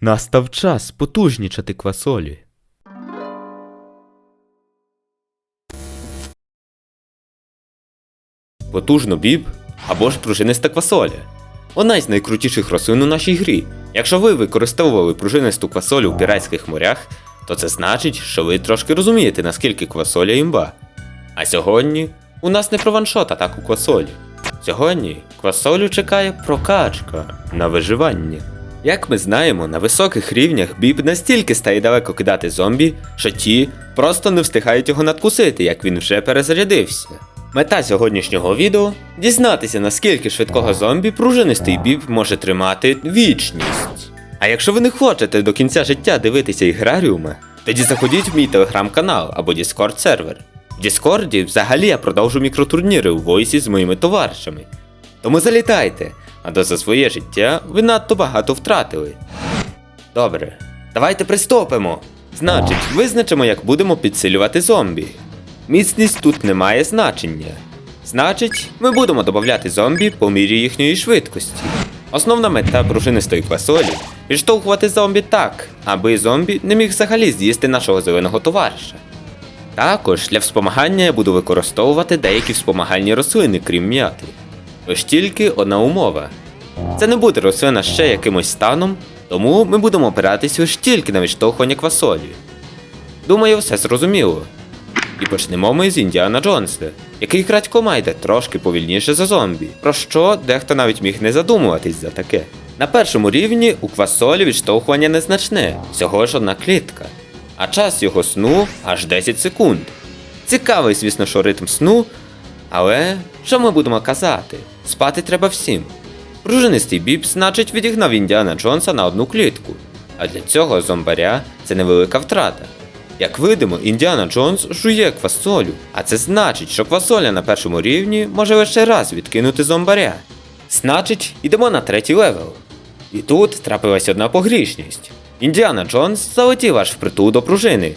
Настав час потужнічати квасолі. Потужно біб або ж пружиниста квасоля. Одна із найкрутіших рослин у нашій грі. Якщо ви використовували пружинисту квасолю в піратських морях, то це значить, що ви трошки розумієте, наскільки квасоля імба. А сьогодні у нас не про ваншот атаку квасолі. Сьогодні квасолю чекає прокачка на виживання. Як ми знаємо, на високих рівнях біб настільки стає далеко кидати зомбі, що ті просто не встигають його надкусити, як він вже перезарядився. Мета сьогоднішнього відео дізнатися, наскільки швидкого зомбі пружинистий біб може тримати вічність. А якщо ви не хочете до кінця життя дивитися іграріуми, тоді заходіть в мій телеграм-канал або Discord сервер. В Діскорді взагалі я продовжу мікротурніри у войсі з моїми товаришами. Тому залітайте, а то за своє життя ви надто багато втратили. Добре, давайте приступимо. Значить, визначимо, як будемо підсилювати зомбі. Міцність тут не має значення. Значить, ми будемо додати зомбі по мірі їхньої швидкості. Основна мета пружинистої квасолі відштовхувати зомбі так, аби зомбі не міг взагалі з'їсти нашого зеленого товариша. Також для вспомагання я буду використовувати деякі вспомагальні рослини, крім м'яти. Ось тільки одна умова. Це не буде рослина ще якимось станом, тому ми будемо опиратись лише тільки на відштовхування квасолі. Думаю, все зрозуміло. І почнемо ми з Індіана Джонса, який крадькома йде трошки повільніше за зомбі, про що дехто навіть міг не задумуватись за таке. На першому рівні у квасолі відштовхування незначне, всього ж одна клітка, а час його сну аж 10 секунд. Цікавий, звісно, що ритм сну, але що ми будемо казати? Спати треба всім. Пружинистий біб, значить, відігнав Індіана Джонса на одну клітку, а для цього зомбаря це невелика втрата. Як видимо, Індіана Джонс жує квасолю, а це значить, що квасоля на першому рівні може лише раз відкинути зомбаря. Значить, йдемо на третій левел. І тут трапилась одна погрішність. Індіана Джонс залетів аж впритул до пружини.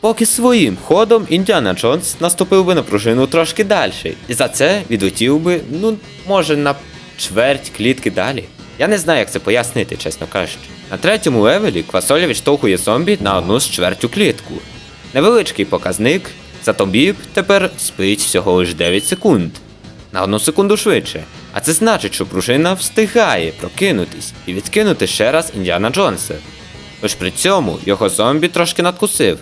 Поки своїм ходом Індіана Джонс наступив би на пружину трошки далі, і за це відлетів би, ну, може, на чверть клітки далі. Я не знаю, як це пояснити, чесно кажучи. На третьому левелі квасоля відштовхує зомбі на одну з чвертю клітку. Невеличкий показник, зато біб тепер спить всього лише 9 секунд. На одну секунду швидше. А це значить, що пружина встигає прокинутись і відкинути ще раз Індіана Джонса. Лиш при цьому його зомбі трошки надкусив.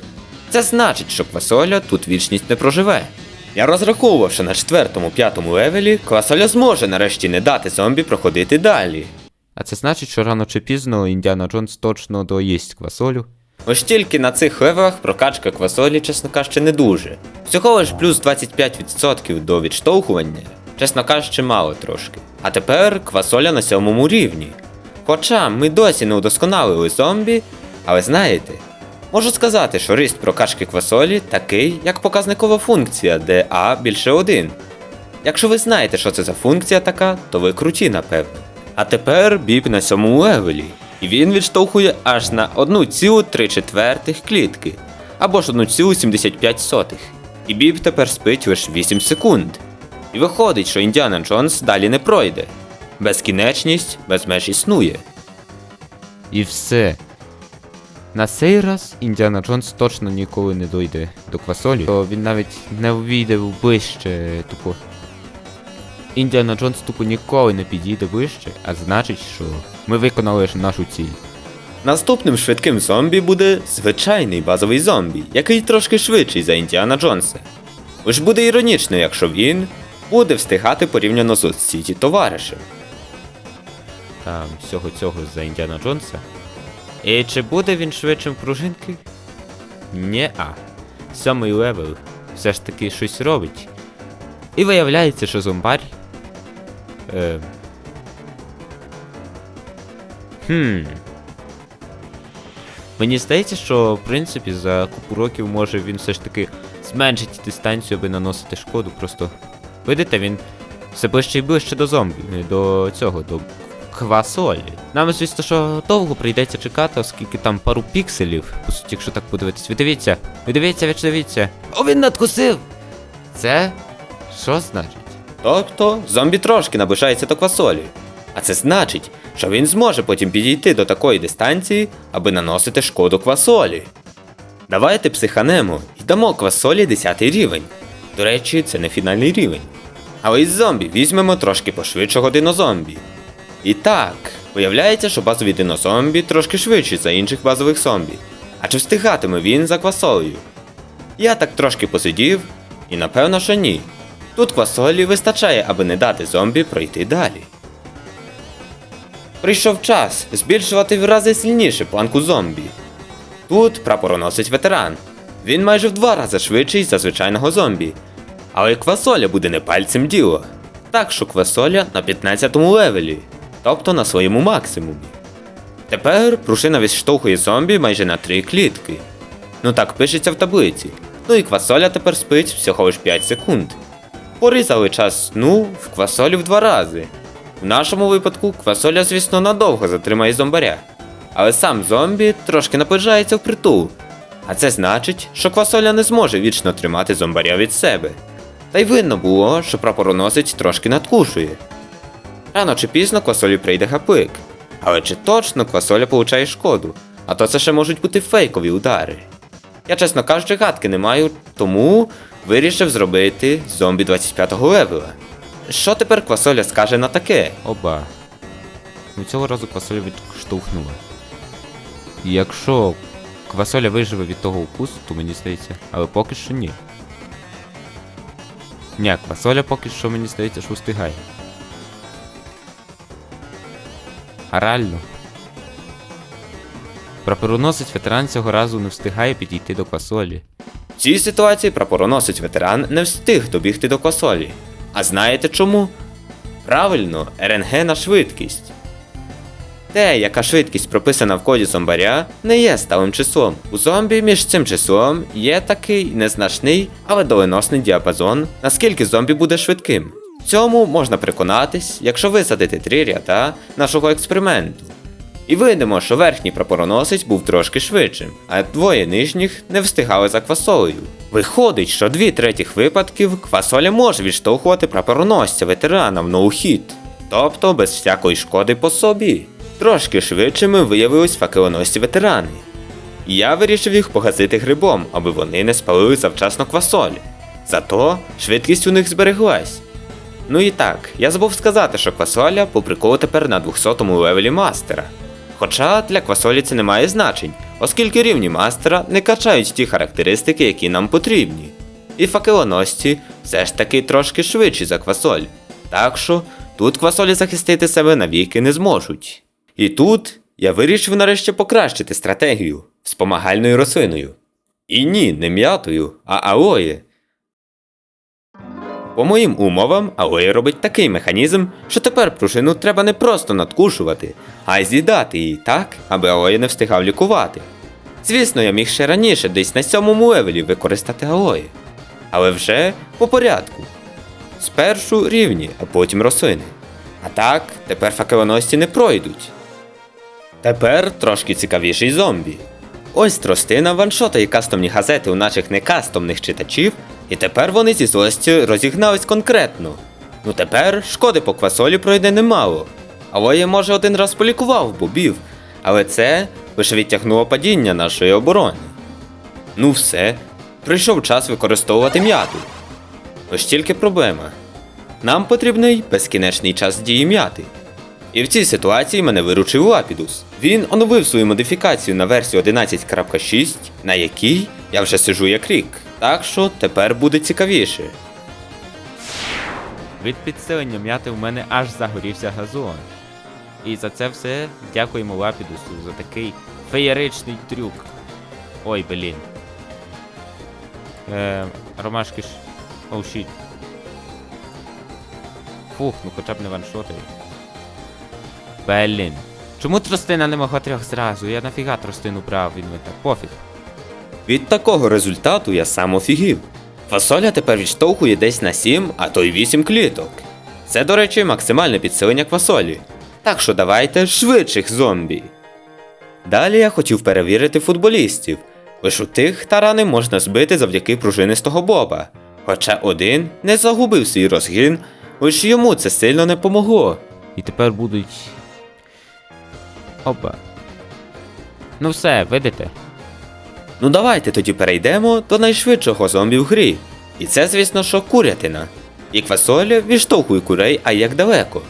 Це значить, що квасоля тут вічність не проживе. Я розраховував, що на четвертому-п'ятому левелі квасоля зможе нарешті не дати зомбі проходити далі. А це значить, що рано чи пізно Індіана Джонс точно доїсть квасолю. Ось тільки на цих левелах прокачка квасолі, чесно кажучи, не дуже. Всього лиш плюс 25% до відштовхування, чесно кажучи, мало трошки. А тепер квасоля на сьомому рівні. Хоча ми досі не удосконалили зомбі, але знаєте, можу сказати, що ріст прокачки квасолі такий, як показникова функція, де А більше 1. Якщо ви знаєте, що це за функція така, то ви круті, напевно. А тепер біб на сьомому левелі, і він відштовхує аж на 1,3 клітки, або ж 1,75. І біб тепер спить лише 8 секунд. І виходить, що Індіана Джонс далі не пройде. Безкінечність без меж існує. І все. На цей раз Індіана Джонс точно ніколи не дойде до квасолі, то він навіть не увійде ближче, тупо. Індіана Джонс тупо ніколи не підійде ближче, а значить, що ми виконали нашу ціль. Наступним швидким зомбі буде звичайний базовий зомбі, який трошки швидший за Індіана Джонса. Лиш буде іронічно, якщо він буде встигати порівняно з Сіті товаришем. Там всього цього за Індіана Джонса. І чи буде він швидшим пружинки? Нє-а. Сьомий левел все ж таки щось робить. І виявляється, що зомбар. Е... Хм. Мені здається, що в принципі за купу років може він все ж таки зменшить дистанцію, аби наносити шкоду. Просто. Видите, він все ближче і ближче до зомбі, до цього, до квасолі. Нам, звісно, що довго прийдеться чекати, оскільки там пару пікселів. По суті, якщо так подивитись. Ви дивіться, ви дивіться, ви. О, він надкусив! Це що значить? Тобто зомбі трошки наближається до квасолі. А це значить, що він зможе потім підійти до такої дистанції, аби наносити шкоду квасолі. Давайте психанемо і дамо квасолі 10 рівень. До речі, це не фінальний рівень. Але із зомбі візьмемо трошки пошвидшого динозомбі. І так, виявляється, що базові динозомбі трошки швидші за інших базових зомбі. А чи встигатиме він за квасолею? Я так трошки посидів, і напевно, що ні. Тут квасолі вистачає, аби не дати зомбі пройти далі. Прийшов час збільшувати в рази сильніше планку зомбі. Тут прапороносить ветеран. Він майже в два рази швидший за звичайного зомбі. Але квасоля буде не пальцем діло. Так що квасоля на 15 левелі, тобто на своєму максимумі. Тепер пружина відштовхує зомбі майже на 3 клітки. Ну так пишеться в таблиці. Ну і квасоля тепер спить всього лиш 5 секунд. Порізали час сну в квасолі в два рази. В нашому випадку квасоля, звісно, надовго затримає зомбаря. Але сам зомбі трошки наближається в притул. А це значить, що квасоля не зможе вічно тримати зомбаря від себе. Та й видно було, що прапороносець трошки надкушує. Рано чи пізно квасолі прийде гаплик. Але чи точно квасоля получає шкоду? А то це ще можуть бути фейкові удари. Я, чесно кажучи, гадки не маю, тому вирішив зробити зомбі 25-го левела. Що тепер квасоля скаже на таке? Оба. Ну цього разу квасоля відштовхнула. Якщо квасоля виживе від того укусу, то мені здається. Але поки що ні. Ні, квасоля поки що мені здається, що встигає. А реально. Прапороносець ветеран цього разу не встигає підійти до квасолі. В цій ситуації прапороносець ветеран не встиг добігти до квасолі. А знаєте чому? Правильно, РНГ на швидкість. Те, яка швидкість прописана в коді зомбаря, не є сталим числом. У зомбі між цим числом є такий незначний, але доленосний діапазон, наскільки зомбі буде швидким. Цьому можна переконатись, якщо висадити три ряда нашого експерименту. І видимо, що верхній прапороносець був трошки швидшим, а двоє нижніх не встигали за квасолею. Виходить, що дві третіх випадків квасоля може відштовхувати прапороносця ветерана в ноухіт, тобто без всякої шкоди по собі. Трошки швидшими виявились факелоносці ветерани. І я вирішив їх погасити грибом, аби вони не спалили завчасно квасолі. Зато швидкість у них збереглась. Ну і так, я забув сказати, що квасоля по тепер на 200-му левелі мастера. Хоча для квасолі це не має значень, оскільки рівні мастера не качають ті характеристики, які нам потрібні. І факелоносці все ж таки трошки швидші за квасоль. Так що тут квасолі захистити себе навіки не зможуть. І тут я вирішив нарешті покращити стратегію спомагальною рослиною. І ні, не м'ятою, а алоє. По моїм умовам, Алоє робить такий механізм, що тепер пружину треба не просто надкушувати, а й з'їдати її так, аби Алоє не встигав лікувати. Звісно, я міг ще раніше, десь на сьомому левелі використати Алоє. Але вже по порядку. Спершу рівні, а потім рослини. А так, тепер факелоносці не пройдуть. Тепер трошки цікавіший зомбі. Ось тростина ваншотає кастомні газети у наших некастомних читачів, і тепер вони зі злості розігнались конкретно. Ну тепер шкоди по квасолі пройде немало. Але я може один раз полікував бобів, але це лише відтягнуло падіння нашої оборони. Ну все, прийшов час використовувати м'яту. Ось тільки проблема. Нам потрібний безкінечний час дії м'яти. І в цій ситуації мене виручив Лапідус. Він оновив свою модифікацію на версію 11.6, на якій я вже сижу як рік. Так що тепер буде цікавіше. Від підсилення м'яти в мене аж загорівся газон. І за це все дякуємо Лапідусу за такий феєричний трюк. Ой, блін. Е, ромашки ж. Оу щіт. Фух, ну хоча б не ваншотив. Блін. Чому тростина не могла трьох зразу? Я нафіга тростину брав від мета. Пофіг. Від такого результату я сам офігів. Фасоля тепер відштовхує десь на 7, а то й 8 кліток. Це, до речі, максимальне підсилення квасолі. Так що давайте швидших зомбі. Далі я хотів перевірити футболістів. Лиш у тих тарани можна збити завдяки пружинистого Боба. Хоча один не загубив свій розгін, лиш йому це сильно не помогло. І тепер будуть. Опа. Ну все, видите? Ну давайте тоді перейдемо до найшвидшого зомбі в грі. І це, звісно, що курятина. І квасоля відштовхує курей, а як далеко.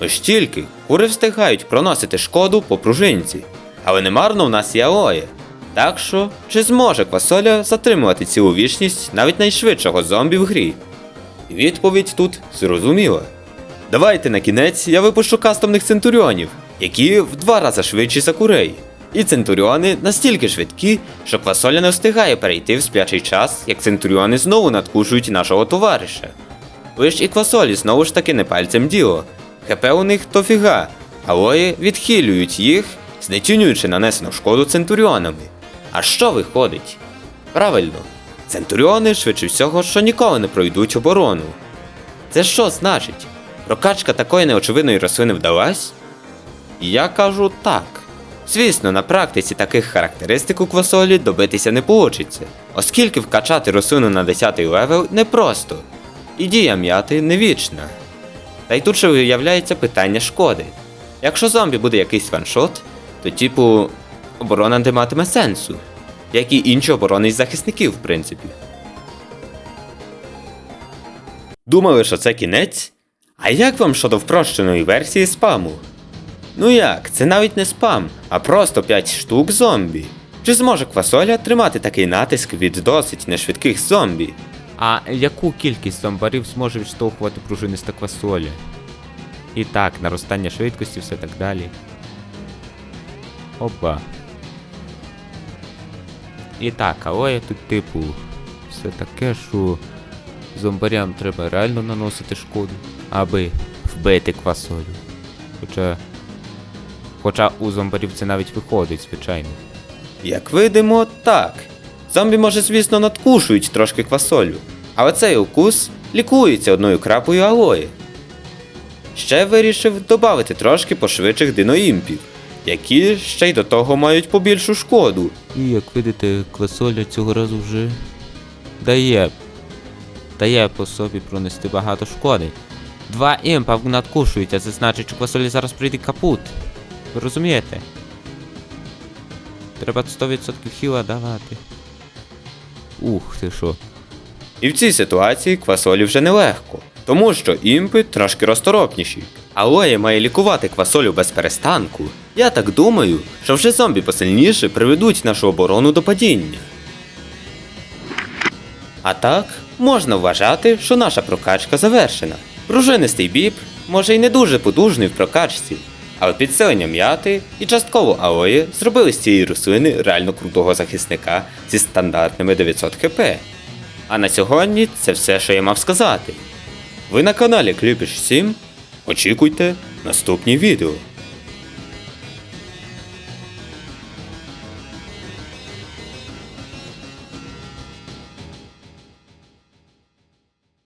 Ось тільки кури встигають проносити шкоду по пружинці. Але немарно в нас є алоє. Так що, чи зможе квасоля затримувати цілу вічність навіть найшвидшого зомбі в грі? І Відповідь тут зрозуміла. Давайте на кінець я випущу кастомних центуріонів, які в два рази швидші за курей. І центуріони настільки швидкі, що квасоля не встигає перейти в сплячий час, як центуріони знову надкушують нашого товариша. Лиш і квасолі знову ж таки не пальцем діло. ХП у них то фіга, алої відхилюють їх, знецінюючи нанесену шкоду центуріонами. А що виходить? Правильно, центуріони швидше всього, що ніколи не пройдуть оборону. Це що значить? Прокачка такої неочевидної рослини вдалась? Я кажу так. Звісно, на практиці таких характеристик у квасолі добитися не получиться, оскільки вкачати рослину на 10 левел непросто, і дія м'яти не вічна. Та й тут ще виявляється питання шкоди. Якщо зомбі буде якийсь ваншот, то типу оборона не матиме сенсу, як і інші оборони із захисників, в принципі. Думали, що це кінець? А як вам щодо впрощеної версії спаму? Ну як, це навіть не спам, а просто 5 штук зомбі. Чи зможе квасоля тримати такий натиск від досить нешвидких зомбі? А яку кількість зомбарів зможе відштовхувати пружиниста квасоля? І так, наростання швидкості, все так далі. Опа. І так, але тут, типу, все таке, що зомбарям треба реально наносити шкоду, аби вбити квасолю. Хоча. Хоча у зомбарів це навіть виходить, звичайно. Як видимо, так. Зомбі, може, звісно, надкушують трошки квасолю, але цей укус лікується одною крапою алої. Ще вирішив додати трошки пошвидших диноімпів, які ще й до того мають побільшу шкоду. І як видите, квасоля цього разу вже дає. Дає по собі пронести багато шкоди. Два імпа надкушують, а це значить, що квасолі зараз прийде капут. Ви розумієте? Треба 100% хіла давати. Ух, ти що. І в цій ситуації квасолі вже нелегко, тому що імпи трошки розторопніші. Алоє має лікувати квасолю без перестанку. Я так думаю, що вже зомбі посильніше приведуть нашу оборону до падіння. А так, можна вважати, що наша прокачка завершена. Пружинистий біб, може й не дуже потужний в прокачці, але підсилення м'яти і частково алої зробили з цієї рослини реально крутого захисника зі стандартними 900 хп. А на сьогодні це все, що я мав сказати. Ви на каналі Кліпіш 7. Очікуйте наступні відео.